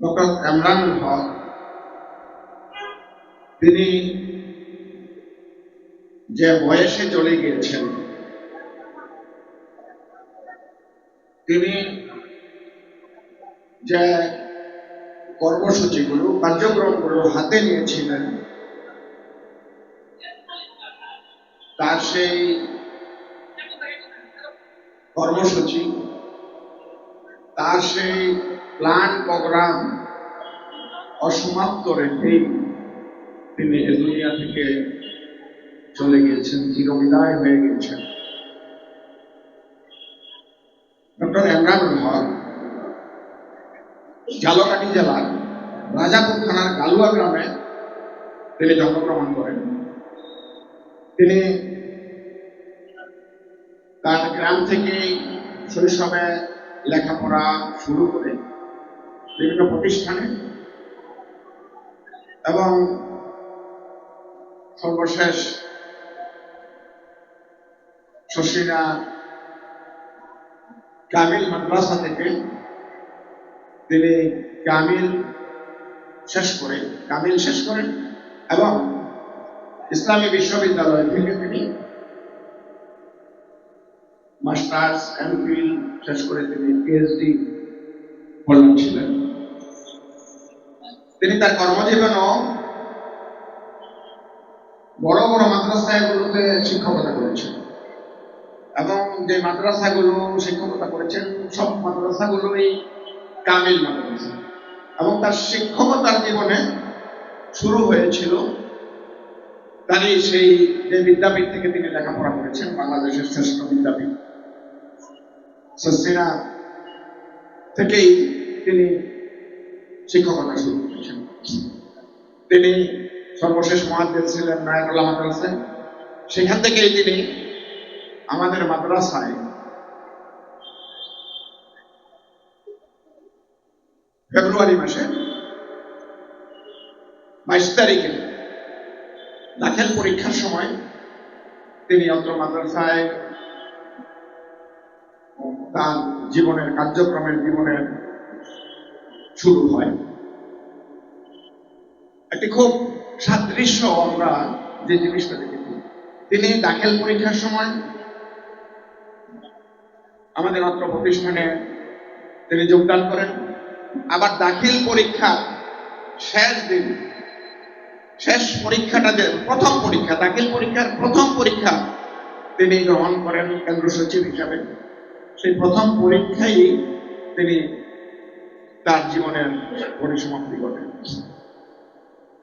Doctor Emranul হক, তিনি যে বয়সে চলে গিয়েছেন, তিনি যে কর্মসূচিগুলো, কার্যক্রমগুলো হাতে নিয়েছিলেন, তার সেই কর্মসূচি, তার সেই প্ল্যান প্রোগ্রাম অসমাপ্ত রেখেই তিনি এ দুনিয়া থেকে চলে গিয়েছেন, চিরবিদায় হয়ে গিয়েছেন। ডক্টর এমরানুল হক জালকাটি জেলার রাজাপুর থানার গালুয়া গ্রামে তিনি জন্মগ্রহণ করেন। তিনি তার গ্রাম থেকে শৈশবে লেখাপড়া শুরু করে বিভিন্ন প্রতিষ্ঠানে এবং সর্বশেষ শশীরা কামিল মাদ্রাসা থেকে তিনি কামিল শেষ করে কামিল শেষ করেন এবং ইসলামী বিশ্ববিদ্যালয় থেকে তিনি মাস্টার্স এমফিল শেষ করে তিনি পিএইচডি হল্ডার ছিলেন। তিনি তার কর্মজীবনও বড় বড় মাদ্রাসাগুলোতে শিক্ষকতা করেছেন। এবং যে মাদ্রাসাগুলো শিক্ষকতা করেছেন, সব মাদ্রাসাগুলোই কামিল মাদ্রাসা। এবং তার শিক্ষকতার জীবনে শুরু হয়েছিল তারই সেই যে বিদ্যাপীঠ থেকে তিনি লেখাপড়া করেছেন, বাংলাদেশের শ্রেষ্ঠ বিদ্যাপীঠ। থেকেই তিনি শিক্ষকতা শুরু করেছেন। তিনি সর্বশেষ মহাদ্দেশ ছিলেন নায়কুল্লাহ মাদ্রাসায় সেখান থেকেই তিনি আমাদের মাদ্রাসায় ফেব্রুয়ারি মাসে বাইশ তারিখে দাখিল পরীক্ষার সময় তিনি অত্র মাদ্রাসায় তার জীবনের কার্যক্রমের জীবনের শুরু হয়। একটি খুব সাদৃশ্য আমরা যে জিনিসটা দেখেছি। তিনি দাখিল পরীক্ষার সময় আমাদের অত্র প্রতিষ্ঠানে তিনি যোগদান করেন। আবার দাখিল পরীক্ষা শেষ দিন, শেষ পরীক্ষাটা যে প্রথম পরীক্ষা, দাখিল পরীক্ষার প্রথম পরীক্ষা তিনি গ্রহণ করেন কেন্দ্র সচিব হিসাবে। সেই প্রথম পরীক্ষায় তিনি তার জীবনের পরিসমাপ্তি ঘটেন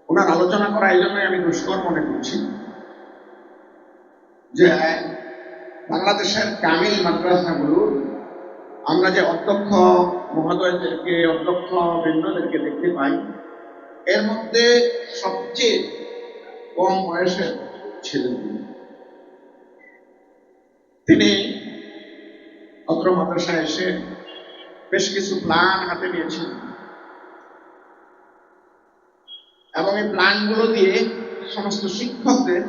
ওনার আলোচনা করা এই জন্যই আমি দুষ্কর মনে করছি যে, বাংলাদেশের কামিল মাদ্রাসাগুলো, আমরা যে অধ্যক্ষ মহোদয়দেরকে, অধ্যক্ষ বৃন্দদেরকে দেখতে পাই, এর মধ্যে সবচেয়ে কম বয়সের ছিলেন তিনি তিনি অত্র মাদ্রাসায় এসে বেশ কিছু প্ল্যান হাতে নিয়েছিলেন এবং এই প্ল্যানগুলো দিয়ে সমস্ত শিক্ষকদের,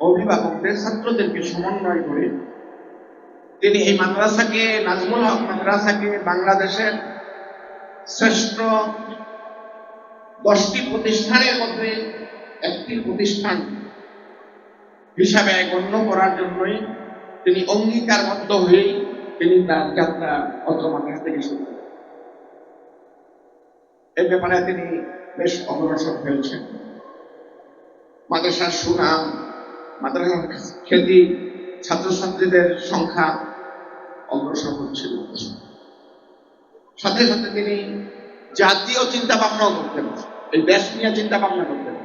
অভিভাবকদের, ছাত্রদেরকে সমন্বয় করে তিনি এই মাদ্রাসাকে, নাজমুল হক মাদ্রাসাকে বাংলাদেশের শ্রেষ্ঠ দশটি প্রতিষ্ঠানের মধ্যে একটি প্রতিষ্ঠান হিসাবে গণ্য করার জন্যই তিনি অঙ্গীকারবদ্ধ হয়েই তিনি তার যাত্রা থেকে শুরু ব্যাপারে তিনি বেশ অগ্রসর হয়েছেন। মাদ্রাসার সুনাম, মাদ্রাসার খ্যাতি, ছাত্রছাত্রীদের সংখ্যা অগ্রসর হচ্ছিল। সাথে সাথে তিনি জাতীয় চিন্তা ভাবনাও করতেন এই দেশ নিয়ে চিন্তা ভাবনা করতেন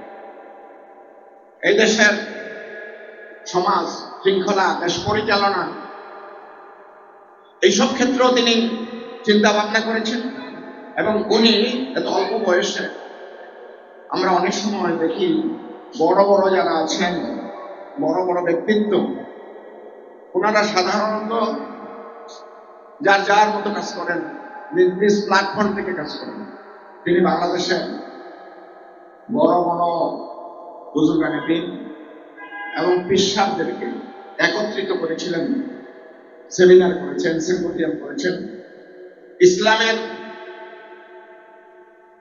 এই দেশের সমাজ, শৃঙ্খলা, দেশ পরিচালনা এইসব ক্ষেত্রেও তিনি চিন্তা ভাবনা করেছেন এবং উনি এত অল্প বয়সে আমরা অনেক সময় দেখি বড় বড় যারা আছেন, বড় বড় ব্যক্তিত্ব, ওনারা সাধারণত যার যার মতো কাজ করেন, নিজ নিজ প্ল্যাটফর্ম থেকে কাজ করেন। তিনি বাংলাদেশে বড় বড় বুজুর্গানে দিন এবং পিসাবদেরকে একত্রিত করেছিলেন। সেমিনার করেছেন সিম্পোজিয়াম করেছেন। ইসলামের,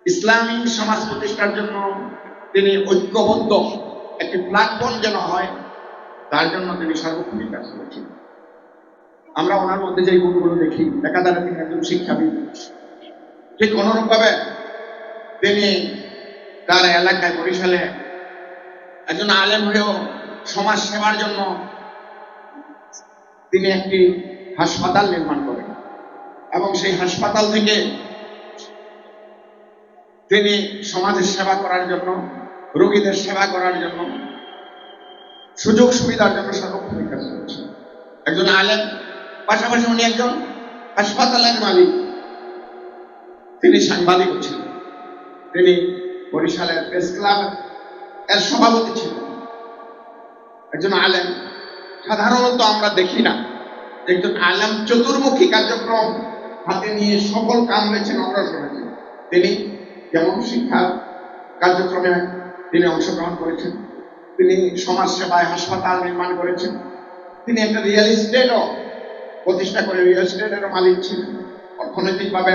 ইসলামী সমাজ প্রতিষ্ঠার জন্য তিনি ঐক্যবদ্ধ একটি প্ল্যাটফর্ম যেন হয়, তার জন্য তিনি সার্বক্ষণিক কাজ করেছেন। আমরা ওনার মধ্যে যে গুণগুলো দেখি, একাধারে তিনি একজন শিক্ষাবিদ। ঠিক অনুরূপভাবে তিনি তার এলাকায় বরিশালে একজন আলেম হয়েও সমাজ সেবার জন্য তিনি একটি হাসপাতাল নির্মাণ করেন। এবং সেই হাসপাতাল থেকে তিনি সমাজের সেবা করার জন্য, রোগীদের সেবা করার জন্য সুযোগ সুবিধার জন্য সার্বক্ষণিক কাজ করেছেন। একজন আলেম, পাশাপাশি উনি একজন হাসপাতালের মালিক। তিনি সাংবাদিক ছিলেন। তিনি বরিশালের প্রেস ক্লাব এর সভাপতি ছিলেন। একজন আলেম সাধারণত আমরা দেখি না। একজন আলেম চতুর্মুখী কার্যক্রম হাতে নিয়ে সকল কাম হয়েছেন অগ্রসর তিনি যেমন শিক্ষা কার্যক্রমে তিনি অংশগ্রহণ করেছেন, তিনি সমাজ সেবায় হাসপাতাল নির্মাণ করেছেন, তিনি একটা রিয়েল এস্টেটও প্রতিষ্ঠা করে রিয়েল এস্টেটের মালিক ছিলেন। অর্থনৈতিকভাবে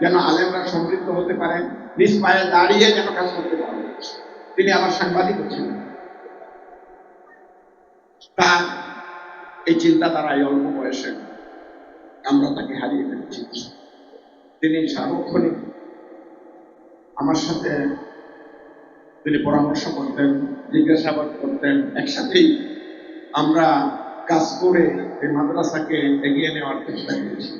যেন আলেমরা সমৃদ্ধ হতে পারেন নিজ পায়ে দাঁড়িয়ে যেন কাজ করতে পারেন তিনি আমার সাংবাদিক ছিলেন। তার এই চিন্তাধারায় অল্প বয়সে আমরা তাকে হারিয়ে ফেলেছি। তিনি সার্বক্ষণিক আমার সাথে তিনি পরামর্শ করতেন, জিজ্ঞাসাবাদ করতেন। একসাথেই আমরা কাজ করে এই মাদ্রাসাকে এগিয়ে নেওয়ার চেষ্টা করেছি।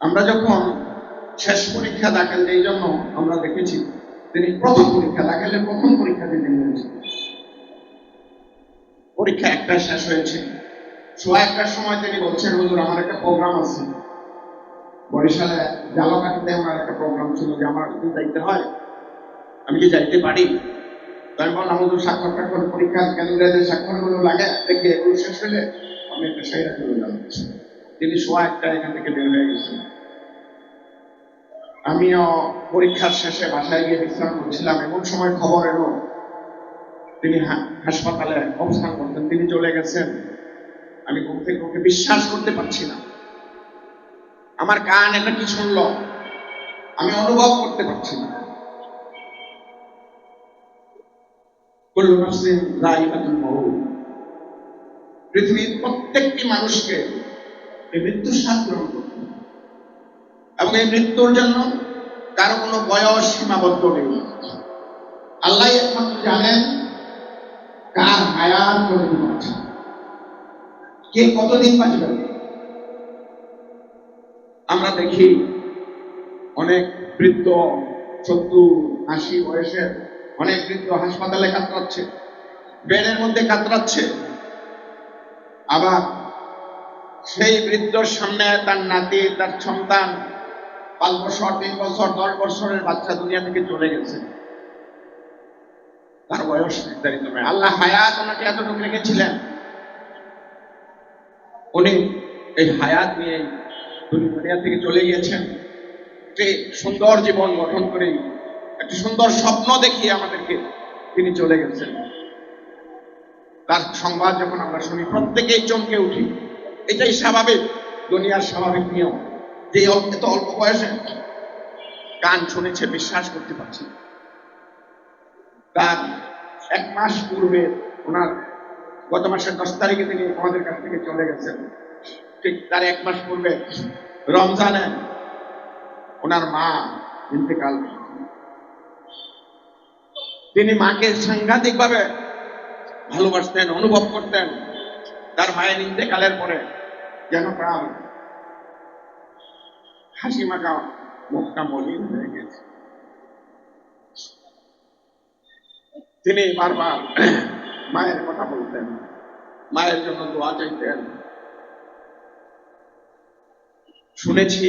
আমরা যখন শেষ পরীক্ষা দাখিল এই জন্য আমরা দেখেছি তিনি প্রথম পরীক্ষা দাখিলের প্রথম পরীক্ষা দিতে নিয়েছেন পরীক্ষা একটা শেষ হয়েছে। সোয়া একটার সময় তিনি বলছেন, হুজুর, আমার একটা প্রোগ্রাম আছে। বরিশালে জালকাঠিতে আমার একটা প্রোগ্রাম ছিল যে আমার যদি যাইতে হয়, আমি কি যাইতে পারি? আমি বললাম, হুজুর স্বাক্ষর টাক্ষর পরীক্ষার কেন্দ্রে যে স্বাক্ষরগুলো লাগে, দেখে এগুলো শেষ হলে আমি একটা সেরা চলে যাব। তিনি সোয়া একটা এখান থেকে বের হয়ে গেছেন। আমিও পরীক্ষার শেষে বাসায় গিয়ে বিশ্রাম করছিলাম, এমন সময় খবর এলো, তিনি হাসপাতালে অবস্থান করতেন, তিনি চলে গেছেন। আমি ঘুম থেকে ওকে বিশ্বাস করতে পারছি না। আমার কান এটা কি শুনলো? আমি অনুভব করতে পারছি না। পৃথিবীর প্রত্যেকটি মানুষকে মৃত্যুর স্বাদ গ্রহণ এই মৃত্যুর জন্য কারও কোনো বয়স সীমাবদ্ধ নেই। আল্লাহ একমাত্র জানেন কার হায়াত কতদিন কে কতদিন বাঁচবে? আমরা দেখি অনেক বৃদ্ধ সত্তর আশি বয়সের অনেক বৃদ্ধ হাসপাতালে কাতরাচ্ছে, বেডের মধ্যে কাতরাচ্ছে। আবার সেই বৃদ্ধর সামনে তার নাতি, তার সন্তান পাঁচ বছর, তিন বছর, দশ বছরের বাচ্চা দুনিয়া থেকে চলে গেছে। তার বয়স নির্ধারিত নয়। আল্লাহ হায়াত ওনাকে এতটুকু রেখেছিলেন। উনি এই হায়াত নিয়ে দুনিয়া থেকে চলে গিয়েছেন। একটি সুন্দর জীবন গঠন করে, একটি সুন্দর স্বপ্ন দেখিয়ে আমাদেরকে তিনি চলে গেছেন। তার সংবাদ যখন আমরা শুনি, প্রত্যেকেই চমকে উঠি। এটাই স্বাভাবিক, দুনিয়ার স্বাভাবিক নিয়ম। যে এত অল্প বয়সে গান শুনেছে বিশ্বাস করতে পারছি তার এক মাস পূর্বে ওনার গত মাসের দশ তারিখে তিনি আমাদের কাছ থেকে চলে গেছেন। ঠিক তার এক মাস পূর্বে রমজানে ওনার মা ইন্তেকাল। তিনি মাকে সাংঘাতিক ভাবে ভালোবাসতেন, অনুভব করতেন। তার মায়ের ইন্তেকালের পরে যেন প্রাণ হাসি মাখা মুখটা মলিন হয়ে গেছে। তিনি বারবার মায়ের কথা বলতেন, মায়ের জন্য দোয়া চাইতেন। শুনেছি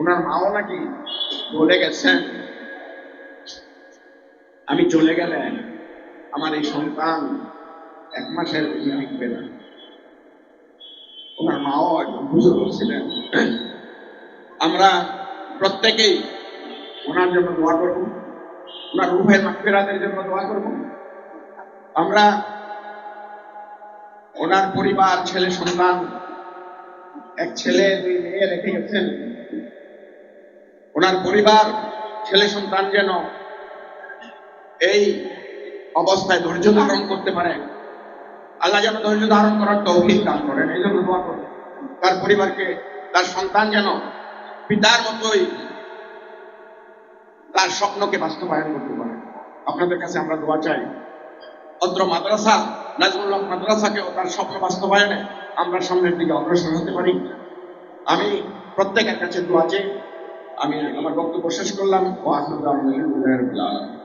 ওনার মাও নাকি বলে গেছেন। আমি চলে গেলে আমার এই সন্তান এক মাসের বেশি টিকবে না। ওনার মাও একজন বুজুর্গ ছিলেন আমরা প্রত্যেকেই ওনার জন্য দোয়া করব। ওনার রুহের মাফেরাতের জন্য দোয়া করব। আমরা ওনার পরিবার, ছেলে, সন্তান, এক ছেলে, দুই মেয়ে রেখে গেছেন। ওনার পরিবার, ছেলে, সন্তান যেন এই অবস্থায় ধৈর্য ধারণ করতে পারে। আল্লাহ যেন ধৈর্য ধারণ করার তৌফিক দান করেন, এই জন্য দোয়া করেন তার পরিবারকে, তার সন্তান যেন পিতার মতোই তার স্বপ্নকে বাস্তবায়ন করতে পারে। আপনাদের কাছে আমরা দোয়া চাই। অত্র মাদ্রাসা, নাজমুল মাদ্রাসাকে মাদ্রাসাকেও তার স্বপ্ন বাস্তবায়নে আমরা সামনের দিকে অগ্রসর হতে পারি। আমি প্রত্যেকের কাছে দোয়া চাই। আমি আমার বক্তব্য শেষ করলাম। ও আসলে